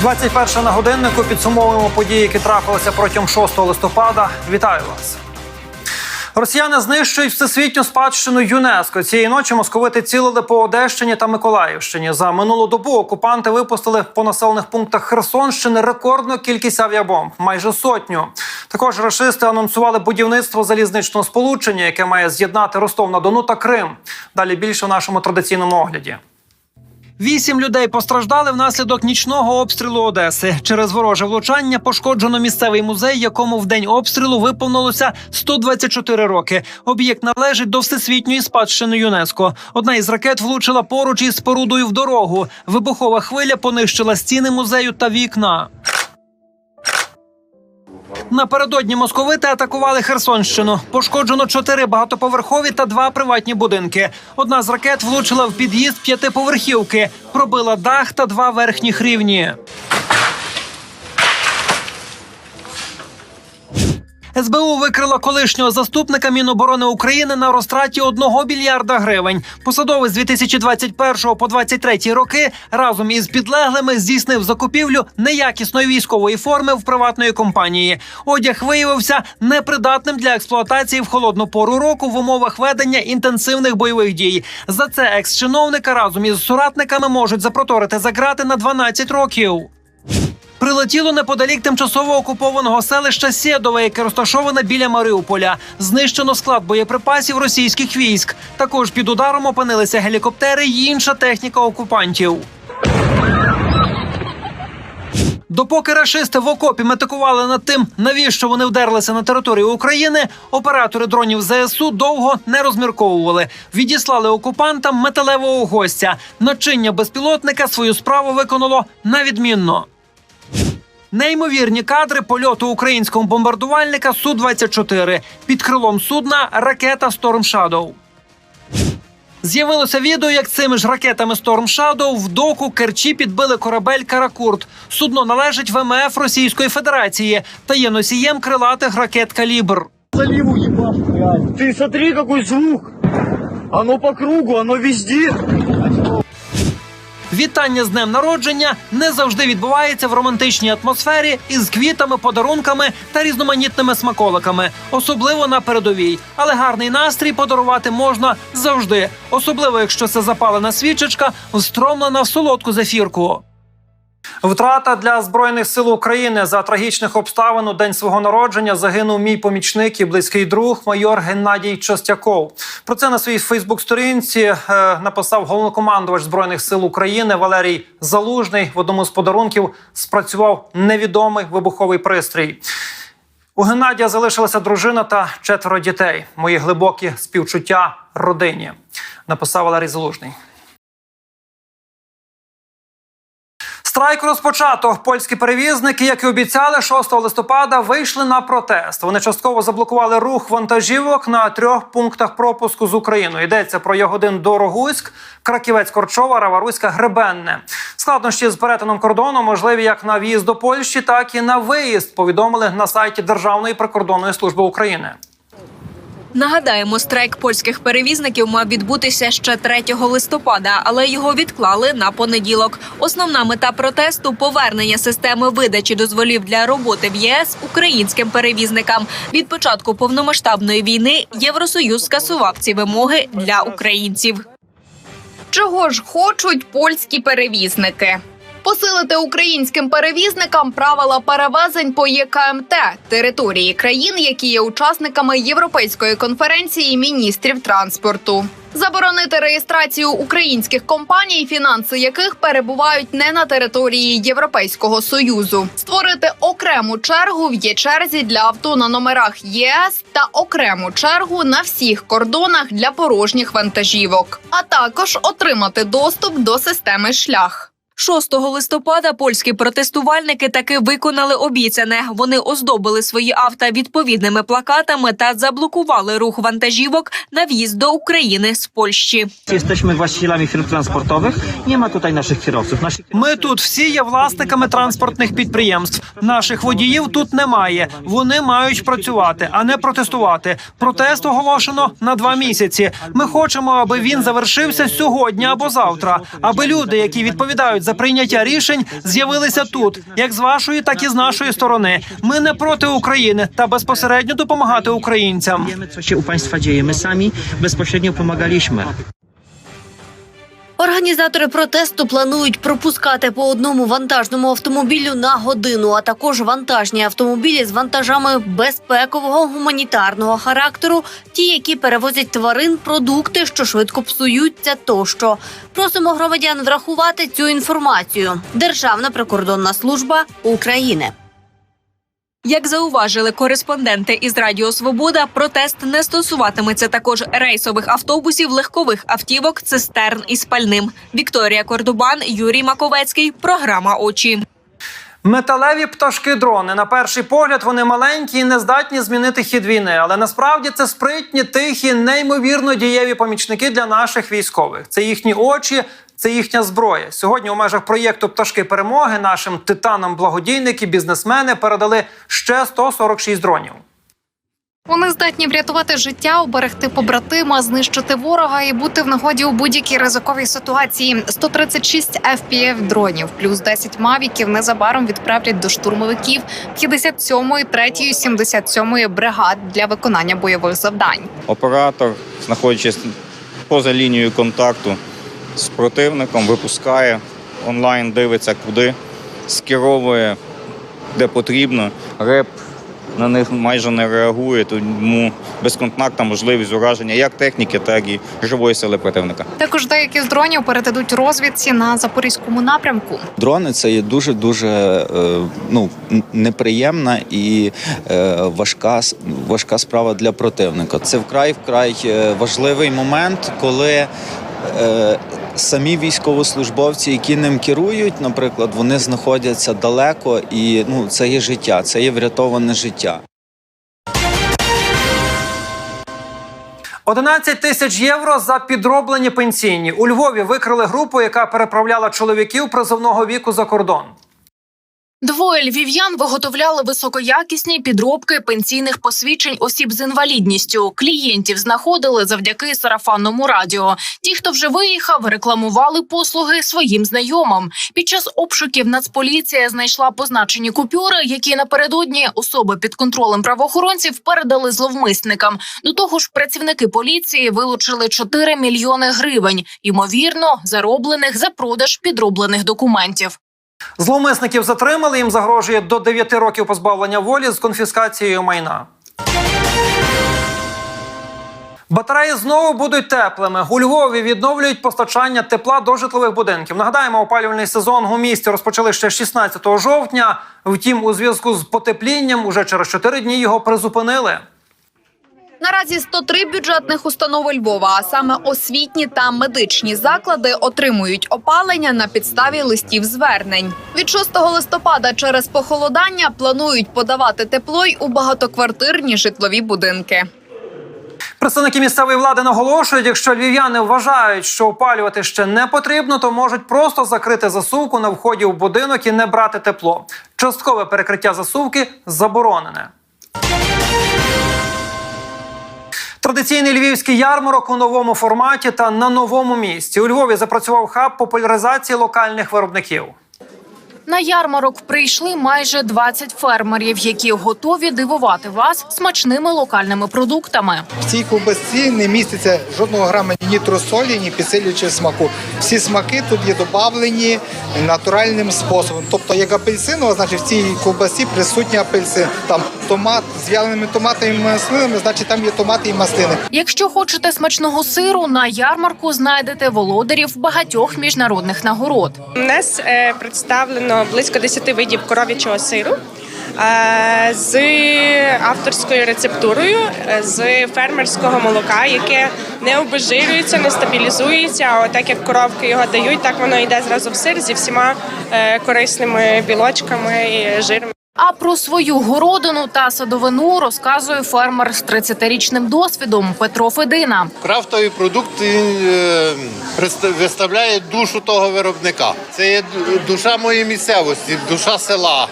21 на годиннику підсумовуємо події, які трапилися протягом 6 листопада. Вітаю вас. Росіяни знищують всесвітню спадщину ЮНЕСКО. Цієї ночі московити цілили по Одещині та Миколаївщині. За минулу добу окупанти випустили по населених пунктах Херсонщини рекордну кількість авіабомб майже сотню. Також рашисти анонсували будівництво залізничного сполучення, яке має з'єднати Ростов на Дону та Крим. Далі більше в нашому традиційному огляді. Вісім людей постраждали внаслідок нічного обстрілу Одеси. Через вороже влучання пошкоджено місцевий музей, якому в день обстрілу виповнилося 124 роки. Об'єкт належить до всесвітньої спадщини ЮНЕСКО. Одна із ракет влучила поруч із спорудою в дорогу. Вибухова хвиля понищила стіни музею та вікна. Напередодні московити атакували Херсонщину. Пошкоджено чотири багатоповерхові та два приватні будинки. Одна з ракет влучила в під'їзд п'ятиповерхівки, пробила дах та два верхніх рівні. СБУ викрила колишнього заступника Міноборони України на розтраті одного мільярда гривень. Посадовець з 2021 по 23 роки разом із підлеглими здійснив закупівлю неякісної військової форми в приватної компанії. Одяг виявився непридатним для експлуатації в холодну пору року в умовах ведення інтенсивних бойових дій. За це екс-чиновника разом із соратниками можуть запроторити за грати на 12 років. Прилетіло неподалік тимчасово окупованого селища Сєдове, яке розташоване біля Маріуполя. Знищено склад боєприпасів російських військ. Також під ударом опинилися гелікоптери й інша техніка окупантів. Допоки рашисти в окопі метикували над тим, навіщо вони вдерлися на територію України, оператори дронів ЗСУ довго не розмірковували. Відіслали окупантам металевого гостя. Начиння безпілотника свою справу виконало на відмінно. Неймовірні кадри польоту українського бомбардувальника су 24 під крилом судна ракета Storm Shadow. З'явилося відео, як цими ж ракетами Storm Shadow в доку Керчі підбили корабель Каракурт. Судно належить ВМФ Російської Федерації та є носієм крилатих ракет Калібр. заливу реально. Ты смотри, какой звук. Оно по кругу, оно везде. Вітання з днем народження не завжди відбувається в романтичній атмосфері із квітами, подарунками та різноманітними смаколиками, особливо на передовій. Але гарний настрій подарувати можна завжди, особливо якщо це запалена свічечка, встромлена в солодку зефірку. Втрата для збройних сил України за трагічних обставин у день свого народження загинув мій помічник і близький друг майор Геннадій Чостяков. Про це на своїй Фейсбук-сторінці е, написав головнокомандувач збройних сил України Валерій Залужний. В одному з подарунків спрацював невідомий вибуховий пристрій. У Геннадія залишилася дружина та четверо дітей. Мої глибокі співчуття родині. Написав Валерій Залужний. Страйк розпочато. Польські перевізники, як і обіцяли, 6 листопада вийшли на протест. Вони частково заблокували рух вантажівок на трьох пунктах пропуску з Україною. Йдеться про Ягодин Дорогуськ, Краківець Корчова, Раваруська, Гребенне. Складнощі з перетином кордону можливі як на в'їзд до Польщі, так і на виїзд. Повідомили на сайті Державної прикордонної служби України. Нагадаємо, страйк польських перевізників мав відбутися ще 3 листопада, але його відклали на понеділок. Основна мета протесту повернення системи видачі дозволів для роботи в ЄС українським перевізникам. Від початку повномасштабної війни Євросоюз скасував ці вимоги для українців. Чого ж хочуть польські перевізники? Посилити українським перевізникам правила перевезень по ЄКМТ території країн, які є учасниками Європейської конференції міністрів транспорту. Заборонити реєстрацію українських компаній, фінанси яких перебувають не на території Європейського союзу, створити окрему чергу в є-черзі для авто на номерах ЄС та окрему чергу на всіх кордонах для порожніх вантажівок, а також отримати доступ до системи шлях. 6 листопада польські протестувальники таки виконали обіцяне. Вони оздобили свої авто відповідними плакатами та заблокували рух вантажівок на wjazd do України з Польщі. Jesteśmy właścicielami firm transportowych. Nie ma tutaj naszych kierowców. Nasi Ми тут всі є власниками транспортних підприємств. Наших водіїв тут немає. Вони мають працювати, а не протестувати. Протест оголошено на два місяці. Ми хочемо, аби він завершився сьогодні або завтра, аби люди, які відповідають за прийняття рішень з'явилися тут, як з вашої, так і з нашої сторони. Ми не проти України та безпосередньо допомагати українцям. Ми самі безпосередньо u Організатори протесту планують пропускати по одному вантажному автомобілю на годину, а також вантажні автомобілі з вантажами безпекового гуманітарного характеру, ті, які перевозять тварин, продукти, що швидко псуються, тощо. Просимо громадян врахувати цю інформацію. Державна прикордонна служба України. Як зауважили кореспонденти із Радіо Свобода, протест не стосуватиметься також рейсових автобусів, легкових автівок, цистерн із пальним. Вікторія Кордубан, Юрій Маковецький. Програма очі. Металеві пташки-дрони. На перший погляд вони маленькі і не здатні змінити хід війни. Але насправді це спритні, тихі, неймовірно дієві помічники для наших військових. Це їхні очі, це їхня зброя. Сьогодні у межах проєкту Пташки перемоги нашим титанам благодійники, бізнесмени передали ще 146 дронів. Вони здатні врятувати життя, оберегти побратима, знищити ворога і бути в нагоді у будь-якій ризиковій ситуації. 136 FPV дронів плюс 10 мавіків незабаром відправлять до штурмовиків 57-ї, 3-ї, 77-ї бригад для виконання бойових завдань. Оператор, знаходячись поза лінією контакту з противником, випускає онлайн, дивиться куди, скеровує де потрібно. Реп на них майже не реагує, тому безконтактна можливість ураження як техніки, так і живої сили противника. Також деякі з дронів передадуть розвідці на запорізькому напрямку. Дрони це є дуже дуже е, ну неприємна і е, важка важка справа для противника. Це вкрай вкрай е, важливий момент, коли. Е, Самі військовослужбовці, які ним керують, наприклад, вони знаходяться далеко, і ну це є життя, це є врятоване життя. 11 тисяч євро за підроблені пенсійні. У Львові викрили групу, яка переправляла чоловіків призовного віку за кордон. Двоє львів'ян виготовляли високоякісні підробки пенсійних посвідчень осіб з інвалідністю. Клієнтів знаходили завдяки сарафанному радіо. Ті, хто вже виїхав, рекламували послуги своїм знайомим. Під час обшуків Нацполіція знайшла позначені купюри, які напередодні особи під контролем правоохоронців передали зловмисникам. До того ж, працівники поліції вилучили 4 мільйони гривень, ймовірно, зароблених за продаж підроблених документів. Зловмисників затримали. Їм загрожує до 9 років позбавлення волі з конфіскацією майна. Батареї знову будуть теплими. У Львові відновлюють постачання тепла до житлових будинків. Нагадаємо, опалювальний сезон у місті розпочали ще 16 жовтня. Втім, у зв'язку з потеплінням уже через 4 дні його призупинили. Наразі 103 бюджетних установи Львова, а саме освітні та медичні заклади, отримують опалення на підставі листів звернень. Від 6 листопада через похолодання планують подавати тепло й у багатоквартирні житлові будинки. Представники місцевої влади наголошують, якщо львів'яни вважають, що опалювати ще не потрібно, то можуть просто закрити засувку на вході в будинок і не брати тепло. Часткове перекриття засувки заборонене. Традиційний львівський ярмарок у новому форматі та на новому місці. У Львові запрацював хаб популяризації локальних виробників. На ярмарок прийшли майже 20 фермерів, які готові дивувати вас смачними локальними продуктами. В цій ковбасці не міститься жодного грама ні нітросолі, ні підсилюючого смаку. Всі смаки тут є додавлені натуральним способом. Тобто, як апельсинова, значить в цій ковбасі присутній апельсин. Там томат з вяленими томатами і маслинами, значить там є томати і маслини. Якщо хочете смачного сиру, на ярмарку знайдете володарів багатьох міжнародних нагород. У нас е, представлено близько 10 видів коров'ячого сиру е, з авторською рецептурою, е, з фермерського молока, яке не обезжирюється, не стабілізується. А отак як коровки його дають, так воно йде зразу в сир зі всіма е, корисними білочками і жирами. А про свою городину та садовину розказує фермер з 30-річним досвідом Петро Федина. Крафтовий продукт е, виставляє душу того виробника. Це є душа моєї місцевості, душа села.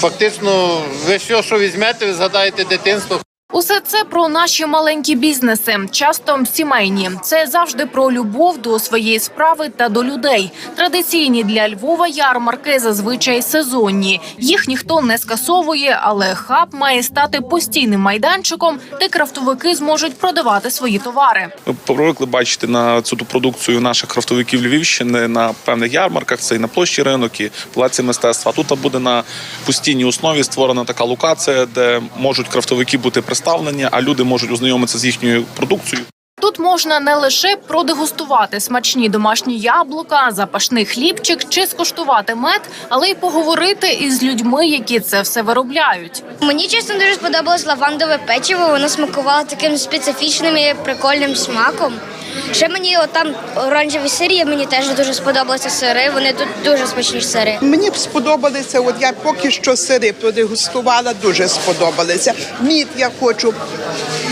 Фактично, ви що, що візьмете, ви згадаєте дитинство. Усе це про наші маленькі бізнеси, часто сімейні. Це завжди про любов до своєї справи та до людей. Традиційні для Львова ярмарки зазвичай сезонні. Їх ніхто не скасовує, але хаб має стати постійним майданчиком, де крафтовики зможуть продавати свої товари. Ми привикли бачити на цю продукцію наших крафтовиків Львівщини на певних ярмарках. Це і на площі ринок, і палаці мистецтва. Тут буде на постійній основі створена така локація, де можуть крафтовики бути представлені, а люди можуть ознайомитися з їхньою продукцією. Тут можна не лише продегустувати смачні домашні яблука, запашний хлібчик чи скуштувати мед, але й поговорити із людьми, які це все виробляють. Мені чесно дуже сподобалось лавандове печиво. Воно смакувало таким специфічним і прикольним смаком. Ще мені отам оранжеві сирі, мені теж дуже сподобалися сири. Вони тут дуже смачні сири. Мені б сподобалися, от я поки що сири продегустувала, дуже сподобалися. Мід я хочу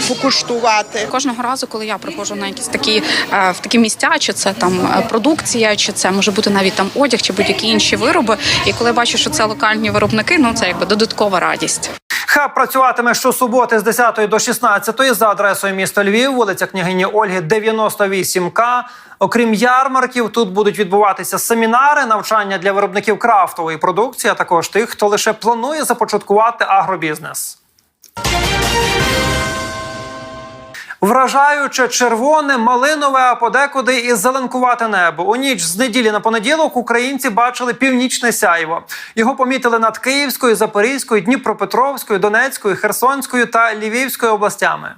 покуштувати. Кожного разу, коли я приходжу на якісь такі е, в такі місця, чи це там е, продукція, чи це може бути навіть там одяг, чи будь-які інші вироби. І коли я бачу, що це локальні виробники, ну це якби додаткова радість. Хаб працюватиме щосуботи з 10 до 16 за адресою міста Львів, вулиця княгині Ольги, 98К. Окрім ярмарків, тут будуть відбуватися семінари, навчання для виробників крафтової продукції, а також тих, хто лише планує започаткувати агробізнес. Вражаюче червоне, малинове, а подекуди і зеленкувате небо. У ніч з неділі на понеділок українці бачили північне сяйво. Його помітили над Київською, Запорізькою, Дніпропетровською, Донецькою, Херсонською та Львівською областями.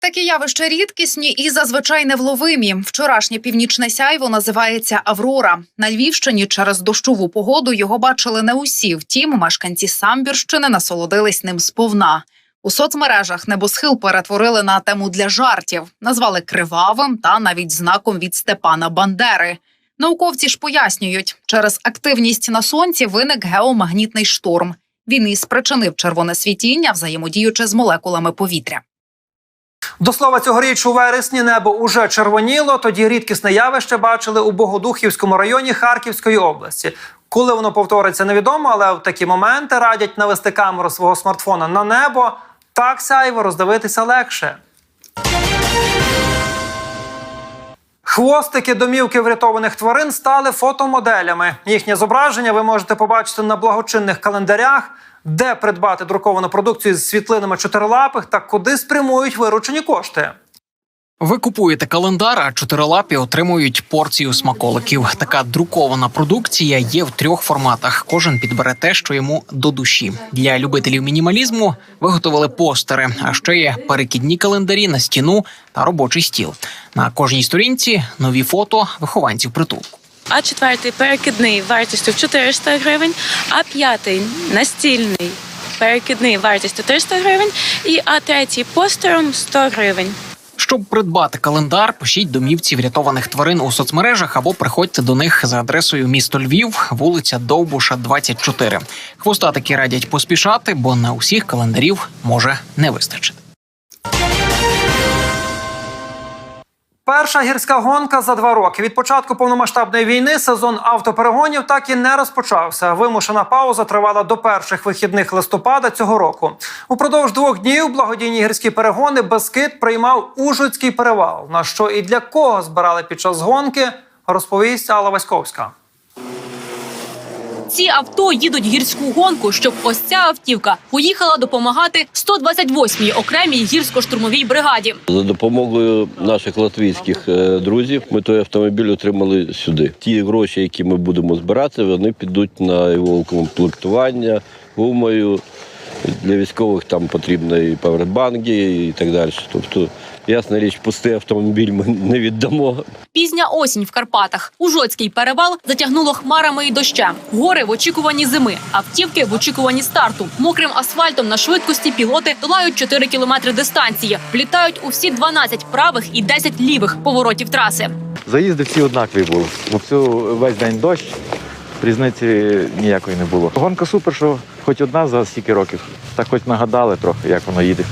Такі явища рідкісні і зазвичай невловимі. Вчорашнє північне сяйво називається Аврора. На Львівщині через дощову погоду його бачили не усі. Втім, мешканці Самбірщини насолодились ним сповна. У соцмережах небосхил перетворили на тему для жартів, назвали кривавим та навіть знаком від Степана Бандери. Науковці ж пояснюють, через активність на сонці виник геомагнітний шторм. Він і спричинив червоне світіння, взаємодіючи з молекулами повітря. До слова, цьогоріч у вересні небо уже червоніло. Тоді рідкісне явище бачили у Богодухівському районі Харківської області. Коли воно повториться, невідомо, але в такі моменти радять навести камеру свого смартфона на небо. Так сяйво роздивитися легше. Хвостики домівки врятованих тварин стали фотомоделями. Їхнє зображення ви можете побачити на благочинних календарях, де придбати друковану продукцію з світлинами чотирилапих та куди спрямують виручені кошти. Ви купуєте календар, а чотирилапі отримують порцію смаколиків. Така друкована продукція є в трьох форматах. Кожен підбере те, що йому до душі. Для любителів мінімалізму виготовили постери, а ще є перекидні календарі на стіну та робочий стіл. На кожній сторінці нові фото вихованців притулку. А четвертий перекидний вартістю 400 гривень, а п'ятий настільний перекидний вартістю 300 гривень, і а третій постером 100 гривень. Щоб придбати календар, пишіть домівці врятованих тварин у соцмережах або приходьте до них за адресою місто Львів, вулиця Довбуша, 24. Хвостатики радять поспішати, бо на усіх календарів може не вистачити. Перша гірська гонка за два роки. Від початку повномасштабної війни сезон автоперегонів так і не розпочався. Вимушена пауза тривала до перших вихідних листопада цього року. Упродовж двох днів благодійні гірські перегони Бескид приймав Ужицький перевал. На що і для кого збирали під час гонки, розповість Алла Васьковська. Ці авто їдуть гірську гонку, щоб ось ця автівка поїхала допомагати 128-й окремій гірсько-штурмовій бригаді. За допомогою наших латвійських е, друзів ми той автомобіль отримали сюди. Ті гроші, які ми будемо збирати, вони підуть на його комплектування, гумою. Для військових там потрібно і павербанки і так далі. Тобто, ясна річ, пустий автомобіль ми не віддамо. Пізня осінь в Карпатах. Ужоцький перевал затягнуло хмарами і дощем. Гори в очікуванні зими, автівки в очікуванні старту. Мокрим асфальтом на швидкості пілоти долають 4 кілометри дистанції, влітають у всі 12 правих і 10 лівих поворотів траси. Заїзди всі однакові були. Бо всю весь день дощ, різниці ніякої не було. Гонка супер, що хоч одна за стільки років. Так хоч нагадали трохи, як воно їде.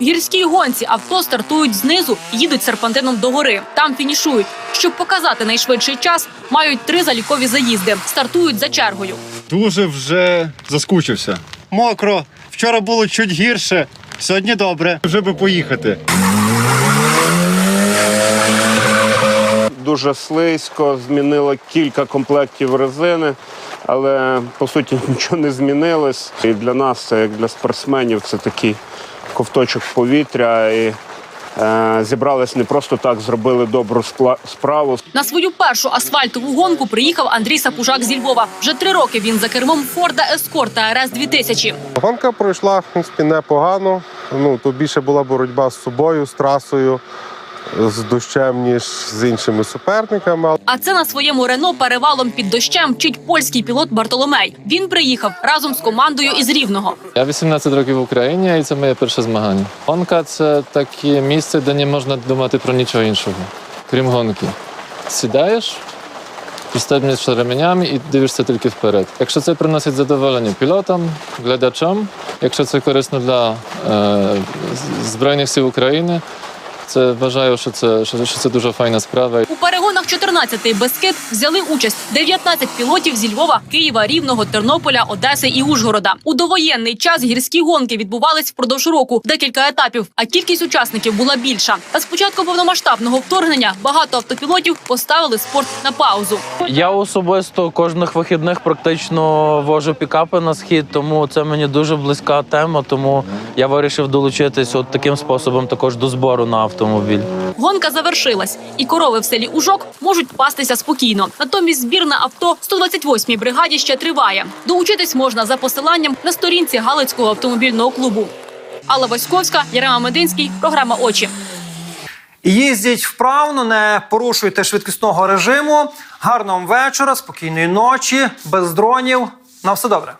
В гірській гонці авто стартують знизу, і їдуть серпантином до гори. Там фінішують. Щоб показати найшвидший час, мають три залікові заїзди. Стартують за чергою. Дуже вже заскучився. Мокро. Вчора було чуть гірше. Сьогодні добре. Вже би поїхати. Дуже слизько, змінило кілька комплектів резини, але по суті нічого не змінилось. І для нас, це як для спортсменів, це такий ковточок повітря. І е, зібрались не просто так, зробили добру справу. На свою першу асфальтову гонку приїхав Андрій Сапужак зі Львова. Вже три роки він за кермом Форда Ескорт та РС 2000 Гонка пройшла в принципі непогано. Ну тут більше була боротьба з собою, з трасою, з дощем, ніж з іншими суперниками. А це на своєму Рено перевалом під дощем вчить польський пілот Бартоломей. Він приїхав разом з командою із Рівного. Я 18 років в Україні, і це моє перше змагання. Гонка це таке місце, де не можна думати про нічого іншого, крім гонки. Сідаєш, пристебнеш ременями і дивишся тільки вперед. Якщо це приносить задоволення пілотам, глядачам, якщо це корисно для е, Збройних сил України, це вважаю, що це, що, що це дуже файна справа. У перегонах 14-й Бескид взяли участь 19 пілотів зі Львова, Києва, Рівного, Тернополя, Одеси і Ужгорода. У довоєнний час гірські гонки відбувались впродовж року, декілька етапів, а кількість учасників була більша. Та з початку повномасштабного вторгнення багато автопілотів поставили спорт на паузу. Я особисто кожних вихідних практично вожу пікапи на схід, тому це мені дуже близька тема. Тому я вирішив долучитись от таким способом також до збору на автомобіль. Гонка завершилась, і корови в селі Ужок можуть пастися спокійно. Натомість збір на авто 128-й бригаді ще триває. Доучитись можна за посиланням на сторінці Галицького автомобільного клубу. Алла Васьковська, Ярема Мединський, програма Очі. Їздіть вправно, не порушуйте швидкісного режиму. Гарного вам вечора, спокійної ночі, без дронів. На все добре.